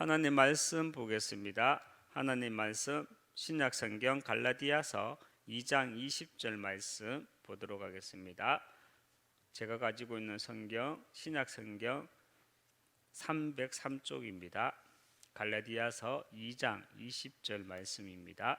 하나님 말씀 보겠습니다. 하나님 말씀 신약 성경 갈라디아서 2장 20절 말씀 보도록 하겠습니다. 제가 가지고 있는 성경 신약 성경 303쪽입니다. 갈라디아서 2장 20절 말씀입니다.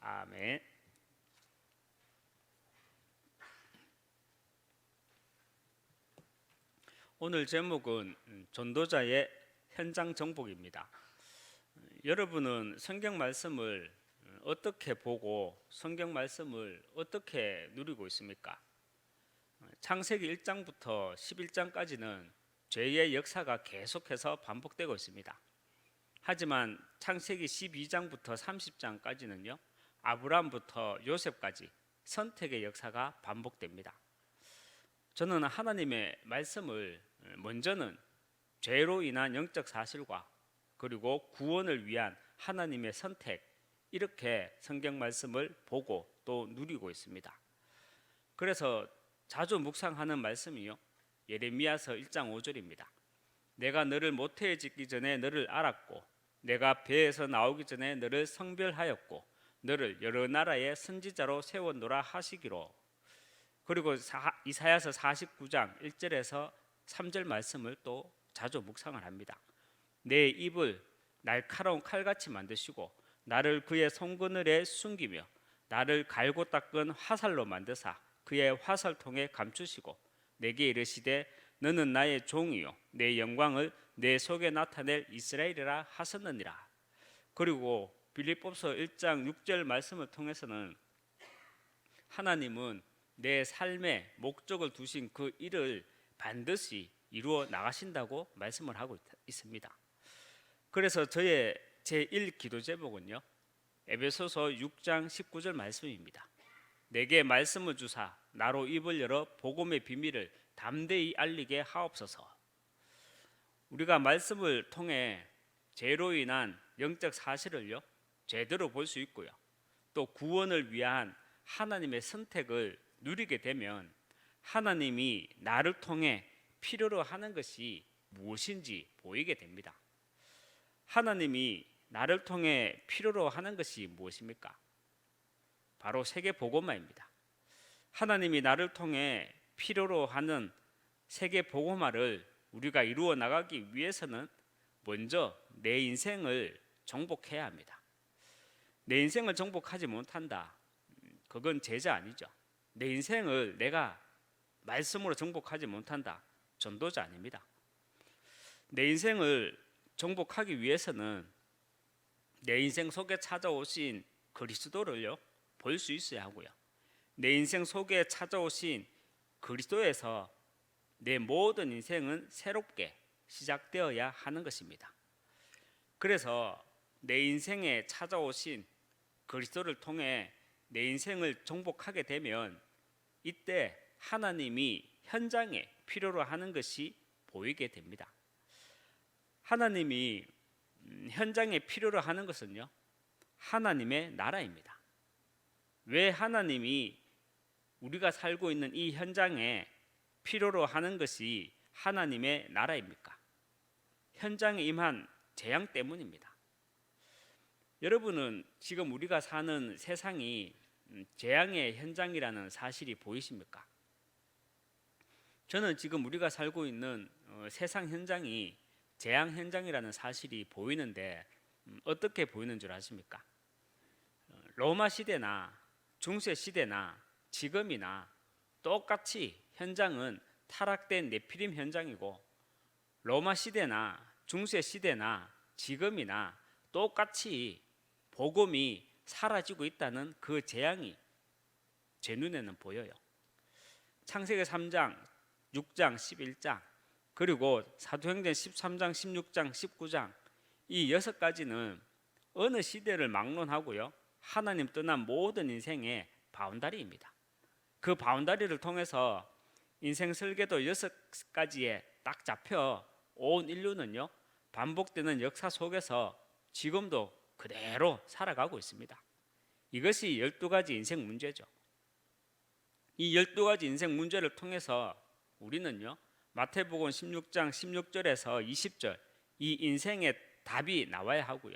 아멘. 오늘 제목은 음, 전도자의 현장 정복입니다. 여러분은 성경 말씀을 음, 어떻게 보고 성경 말씀을 어떻게 누리고 있습니까? 창세기 1장부터 11장까지는 죄의 역사가 계속해서 반복되고 있습니다. 하지만 창세기 12장부터 30장까지는요. 아브라함부터 요셉까지 선택의 역사가 반복됩니다. 저는 하나님의 말씀을 먼저는 죄로 인한 영적 사실과 그리고 구원을 위한 하나님의 선택 이렇게 성경 말씀을 보고 또 누리고 있습니다. 그래서 자주 묵상하는 말씀이요. 예레미야서 1장 5절입니다. 내가 너를 모태에 짓기 전에 너를 알았고 내가 배에서 나오기 전에 너를 성별하였고 너를 여러 나라의 선지자로 세웠노라 하시기로 그리고 이사야서 49장 1절에서 3절 말씀을 또 자주 묵상을 합니다. 내 입을 날카로운 칼같이 만드시고 나를 그의 손그늘에 숨기며 나를 갈고 닦은 화살로 만드사 그의 화살통에 감추시고 내게 이르시되 너는 나의 종이요 내 영광을 내 속에 나타낼 이스라엘이라 하셨느니라. 그리고 빌립보서 1장 6절 말씀을 통해서는 하나님은 내 삶의 목적을 두신 그 일을 반드시 이루어 나가신다고 말씀을 하고 있습니다. 그래서 저의 제1 기도 제목은요. 에베소서 6장 19절 말씀입니다. 내게 말씀을 주사 나로 입을 열어 복음의 비밀을 담대히 알리게 하옵소서. 우리가 말씀을 통해 죄로 인한 영적 사실을요. 제대로 볼 수 있고요. 또 구원을 위한 하나님의 선택을 누리게 되면 하나님이 나를 통해 필요로 하는 것이 무엇인지 보이게 됩니다. 하나님이 나를 통해 필요로 하는 것이 무엇입니까? 바로 세계 복음화입니다. 하나님이 나를 통해 필요로 하는 세계 복음화를 우리가 이루어 나가기 위해서는 먼저 내 인생을 정복해야 합니다. 내 인생을 정복하지 못한다. 그건 제자 아니죠. 내 인생을 내가 말씀으로 정복하지 못한다. 전도자 아닙니다. 내 인생을 정복하기 위해서는 내 인생 속에 찾아오신 그리스도를요 볼 수 있어야 하고요. 내 인생 속에 찾아오신 그리스도에서 내 모든 인생은 새롭게 시작되어야 하는 것입니다. 그래서 내 인생에 찾아오신 그리스도를 통해 내 인생을 정복하게 되면 이때 하나님이 현장에 필요로 하는 것이 보이게 됩니다. 하나님이 음, 현장에 필요로 하는 것은요, 하나님의 나라입니다. 왜 하나님이 우리가 살고 있는 이 현장에 필요로 하는 것이 하나님의 나라입니까? 현장에 임한 재앙 때문입니다. 여러분은 지금 우리가 사는 세상이 음, 재앙의 현장이라는 사실이 보이십니까? 저는 지금 우리가 살고 있는 어, 세상 현장이 재앙 현장이라는 사실이 보이는데 음, 어떻게 보이는 줄 아십니까? 어, 로마 시대나 중세 시대나 지금이나 똑같이 현장은 타락된 네피림 현장이고 로마 시대나 중세 시대나 지금이나 똑같이 복음이 사라지고 있다는 그 재앙이 제 눈에는 보여요. 창세기 3장, 6장, 11장 그리고 사도행전 13장, 16장, 19장 이 여섯 가지는 어느 시대를 막론하고요. 하나님 떠난 모든 인생의 바운다리입니다. 그 바운다리를 통해서 인생 설계도 여섯 가지에 딱 잡혀 온 인류는요. 반복되는 역사 속에서 지금도 그대로 살아가고 있습니다. 이것이 12가지 인생 문제죠. 이 12가지 인생 문제를 통해서 우리는요. 마태복음 16장 16절에서 20절 이 인생의 답이 나와야 하고요.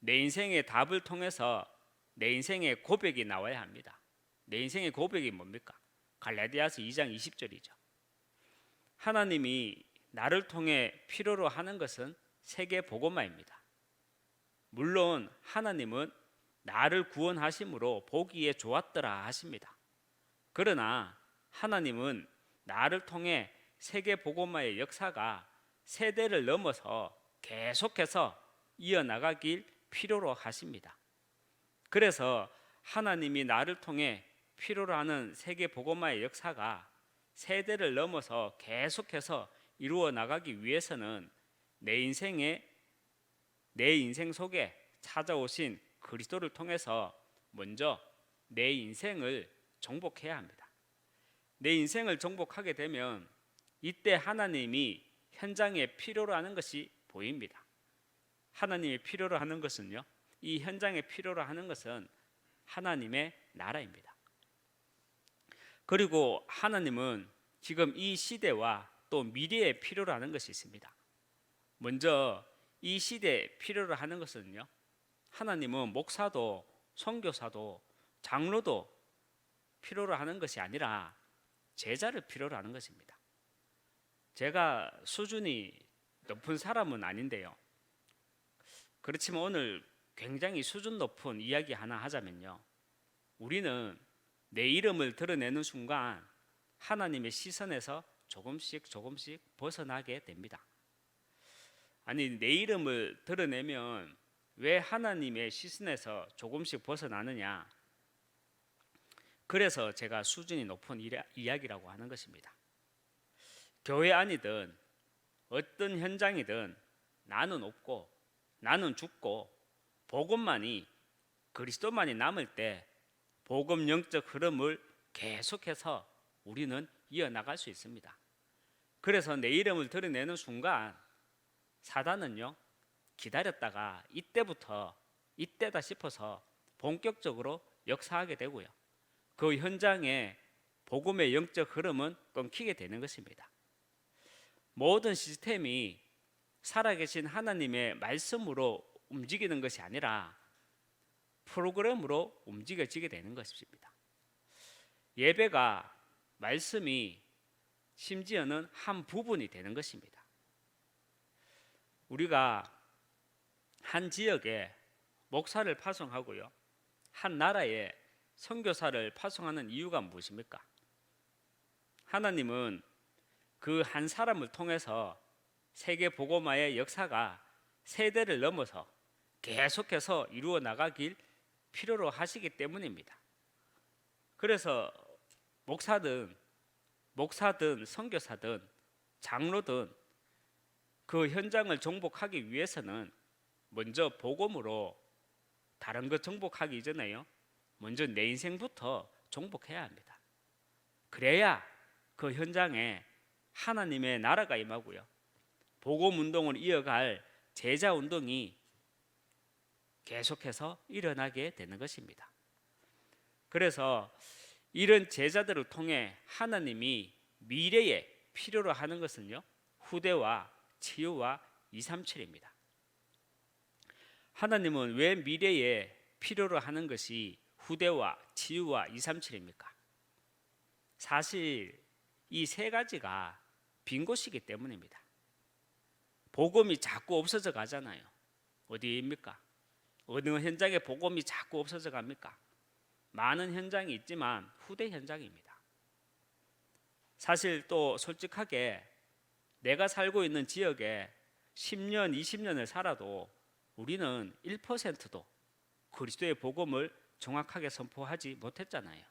내 인생의 답을 통해서 내 인생의 고백이 나와야 합니다. 내 인생의 고백이 뭡니까? 갈라디아서 2장 20절이죠. 하나님이 나를 통해 필요로 하는 것은 세계 복음화입니다. 물론 하나님은 나를 구원하심으로 보기에 좋았더라 하십니다. 그러나 하나님은 나를 통해 세계 복음화의 역사가 세대를 넘어서 계속해서 이어나가길 필요로 하십니다. 그래서 하나님이 나를 통해 필요로 하는 세계 복음화의 역사가 세대를 넘어서 계속해서 이루어 나가기 위해서는 내 인생에 내 인생 속에 찾아오신 그리스도를 통해서 먼저 내 인생을 정복해야 합니다. 내 인생을 정복하게 되면 이때 하나님이 현장에 필요로 하는 것이 보입니다. 하나님이 필요로 하는 것은요. 이 현장에 필요로 하는 것은 하나님의 나라입니다. 그리고 하나님은 지금 이 시대와 또 미래에 필요로 하는 것이 있습니다. 먼저 이 시대에 필요로 하는 것은요. 하나님은 목사도 선교사도 장로도 필요로 하는 것이 아니라 제자를 필요로 하는 것입니다. 제가 수준이 높은 사람은 아닌데요. 그렇지만 오늘 굉장히 수준 높은 이야기 하나 하자면요. 우리는 내 이름을 드러내는 순간 하나님의 시선에서 조금씩 조금씩 벗어나게 됩니다. 아니 내 이름을 드러내면 왜 하나님의 시선에서 조금씩 벗어나느냐? 그래서 제가 수준이 높은 이야기라고 하는 것입니다. 교회 안이든 어떤 현장이든 나는 없고 나는 죽고 복음만이 그리스도만이 남을 때 복음 영적 흐름을 계속해서 우리는 이어나갈 수 있습니다. 그래서 내 이름을 드러내는 순간 사단은요 기다렸다가 이때부터 이때다 싶어서 본격적으로 역사하게 되고요. 그 현장에 복음의 영적 흐름은 끊기게 되는 것입니다. 모든 시스템이 살아계신 하나님의 말씀으로 움직이는 것이 아니라 프로그램으로 움직여지게 되는 것입니다. 예배가 말씀이 심지어는 한 부분이 되는 것입니다. 우리가 한 지역에 목사를 파송하고요. 한 나라에 선교사를 파송하는 이유가 무엇입니까? 하나님은 그 한 사람을 통해서 세계 복음화의 역사가 세대를 넘어서 계속해서 이루어 나가길 필요로 하시기 때문입니다. 그래서 목사든 목사든 선교사든 장로든 그 현장을 정복하기 위해서는 먼저 복음으로 다른 것 정복하기 전에요. 먼저 내 인생부터 정복해야 합니다. 그래야 그 현장에 하나님의 나라가 임하고요. 복음 운동을 이어갈 제자 운동이 계속해서 일어나게 되는 것입니다. 그래서 이런 제자들을 통해 하나님이 미래에 필요로 하는 것은요. 후대와 치유와 237입니다. 하나님은 왜 미래에 필요로 하는 것이 후대와 치유와 237입니까? 사실 이 세 가지가 빈 곳이기 때문입니다. 복음이 자꾸 없어져 가잖아요. 어디입니까? 어느 현장에 복음이 자꾸 없어져 갑니까? 많은 현장이 있지만 후대 현장입니다. 사실 또 솔직하게 내가 살고 있는 지역에 10년, 20년을 살아도 우리는 1%도 그리스도의 복음을 정확하게 선포하지 못했잖아요.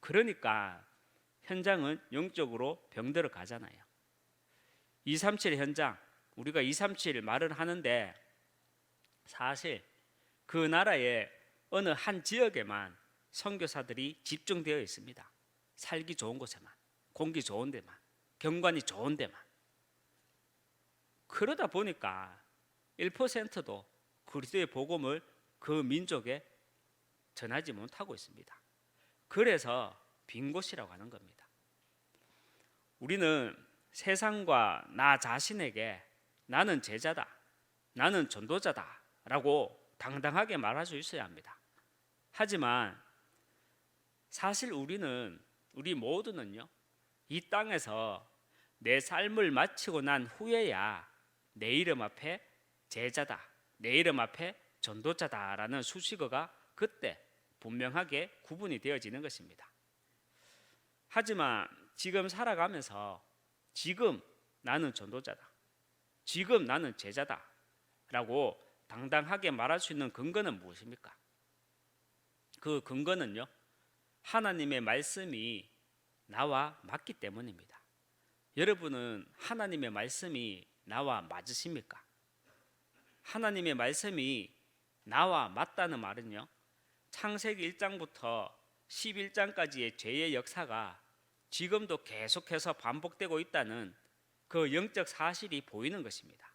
그러니까 현장은 영적으로 병들어 가잖아요. 237 현장 우리가 237 말을 하는데 사실 그 나라의 어느 한 지역에만 선교사들이 집중되어 있습니다. 살기 좋은 곳에만, 공기 좋은 데만, 경관이 좋은 데만. 그러다 보니까 1%도 그리스도의 복음을 그 민족에 전하지 못하고 있습니다. 그래서 빈 곳이라고 하는 겁니다. 우리는 세상과 나 자신에게 나는 제자다, 나는 전도자다 라고 당당하게 말할 수 있어야 합니다. 하지만 사실 우리는 우리 모두는요 이 땅에서 내 삶을 마치고 난 후에야 내 이름 앞에 제자다, 내 이름 앞에 전도자다라는 수식어가 그때 분명하게 구분이 되어지는 것입니다. 하지만 지금 살아가면서 지금 나는 전도자다. 지금 나는 제자다 라고 당당하게 말할 수 있는 근거는 무엇입니까? 그 근거는요. 하나님의 말씀이 나와 맞기 때문입니다. 여러분은 하나님의 말씀이 나와 맞으십니까? 하나님의 말씀이 나와 맞다는 말은요. 창세기 1장부터 11장까지의 죄의 역사가 지금도 계속해서 반복되고 있다는 그 영적 사실이 보이는 것입니다.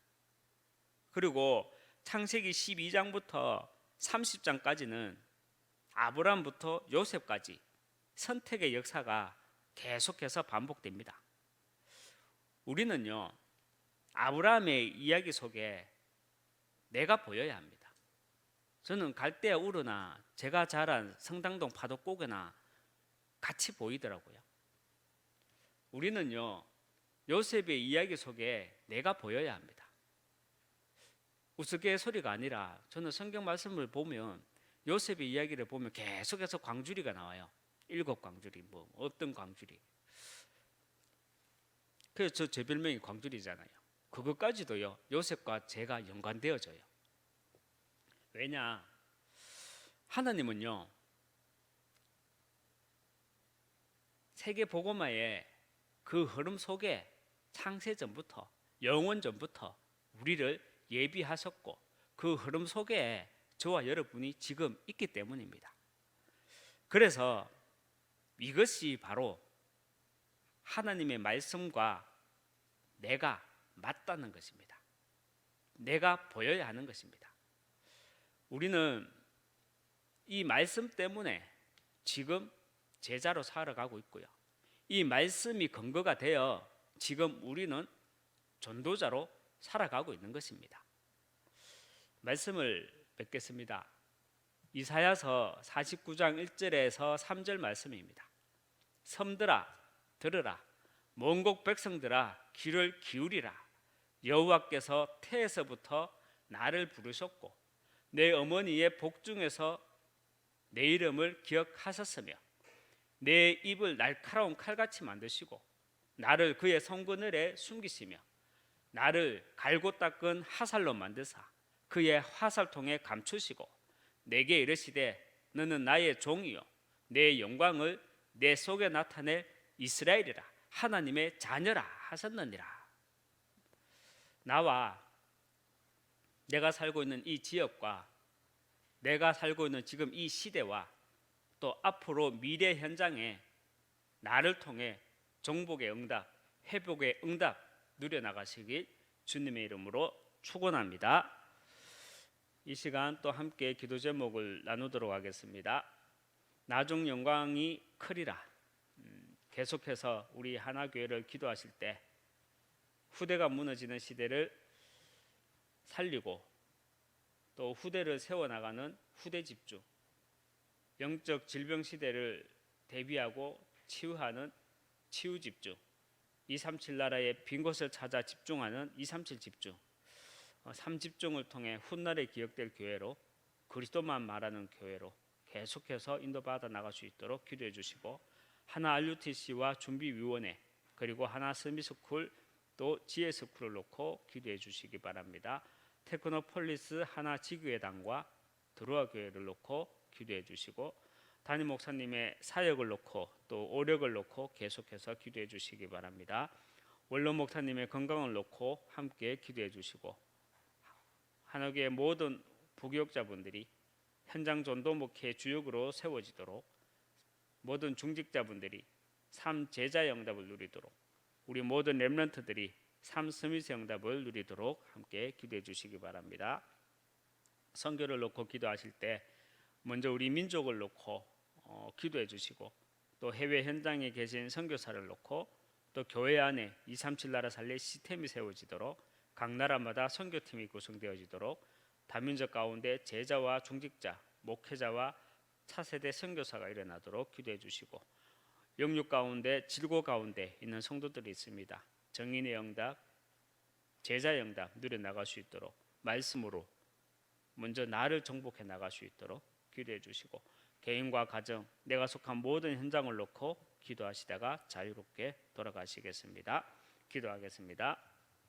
그리고 창세기 12장부터 30장까지는 아브라함부터 요셉까지 선택의 역사가 계속해서 반복됩니다. 우리는요, 아브라함의 이야기 속에 내가 보여야 합니다. 저는 갈대아 우르나 제가 자란 성당동 파도고개나 같이 보이더라고요. 우리는요, 요셉의 이야기 속에 내가 보여야 합니다. 우스갯소리가 아니라 저는 성경 말씀을 보면 요셉의 이야기를 보면 계속해서 광주리가 나와요. 일곱 광주리, 뭐 어떤 광주리. 그래서 저 제 별명이 광주리잖아요. 그것까지도요 요셉과 제가 연관되어져요. 왜냐? 하나님은요 세계 복음화의 그 흐름 속에 창세 전부터 영원 전부터 우리를 예비하셨고 그 흐름 속에 저와 여러분이 지금 있기 때문입니다. 그래서 이것이 바로 하나님의 말씀과 내가 맞다는 것입니다. 내가 보여야 하는 것입니다. 우리는 이 말씀 때문에 지금 제자로 살아가고 있고요. 이 말씀이 근거가 되어 지금 우리는 전도자로 살아가고 있는 것입니다. 말씀을 뵙겠습니다. 이사야서 49장 1절에서 3절 말씀입니다. 섬들아 들으라 먼곡 백성들아 귀를 기울이라. 여호와께서 태에서부터 나를 부르셨고 내 어머니의 복중에서 내 이름을 기억하셨으며 내 입을 날카로운 칼같이 만드시고 나를 그의 성근을에 숨기시며 나를 갈고 닦은 하살로 만드사 그의 화살통에 감추시고 내게 이르시되 너는 나의 종이요 내 영광을 내 속에 나타낼 이스라엘이라 하나님의 자녀라 하셨느니라 나와 내가 살고 있는 이 지역과 내가 살고 있는 지금 이 시대와 또 앞으로 미래 현장에 나를 통해 정복의 응답, 회복의 응답 누려 나가시길 주님의 이름으로 축원합니다. 이 시간 또 함께 기도 제목을 나누도록 하겠습니다. 나중 영광이 크리라. 음, 계속해서 우리 하나 교회를 기도하실 때 후대가 무너지는 시대를 살리고 또 후대를 세워 나가는 후대 집중, 영적 질병 시대를 대비하고 치유하는 치유 집중, 237 나라의 빈 곳을 찾아 집중하는 237 집중, 어, 3집중을 통해 훗날에 기억될 교회로 그리스도만 말하는 교회로 계속해서 인도받아 나갈 수 있도록 기도해 주시고 하나 RUTC와 준비위원회 그리고 하나 스미스쿨 또 지혜스쿨을 놓고 기도해 주시기 바랍니다. 테크노폴리스 하나 지교회당과 드로아 교회를 놓고 기도해 주시고 담임 목사님의 사역을 놓고 또 오력을 놓고 계속해서 기도해 주시기 바랍니다. 원로 목사님의 건강을 놓고 함께 기도해 주시고 한옥의 모든 부교육자분들이 현장 전도 목회 주역으로 세워지도록 모든 중직자분들이 삶 제자 영답을 누리도록 우리 모든 렘런트들이 삶 스미스 영답을 누리도록 함께 기도해 주시기 바랍니다. 선교를 놓고 기도하실 때 먼저 우리 민족을 놓고 어, 기도해 주시고 또 해외 현장에 계신 선교사를 놓고 또 교회 안에 237 나라 살릴 시스템이 세워지도록 각 나라마다 선교팀이 구성되어지도록 다민족 가운데 제자와 중직자, 목회자와 차세대 선교사가 일어나도록 기도해 주시고 영육 가운데 질고 가운데 있는 성도들이 있습니다. 정인의 영답, 제자 영답 누려 나갈 수 있도록 말씀으로 먼저 나를 정복해 나갈 수 있도록 기도해 주시고 개인과 가정, 내가 속한 모든 현장을 놓고 기도하시다가 자유롭게 돌아가시겠습니다. 기도하겠습니다.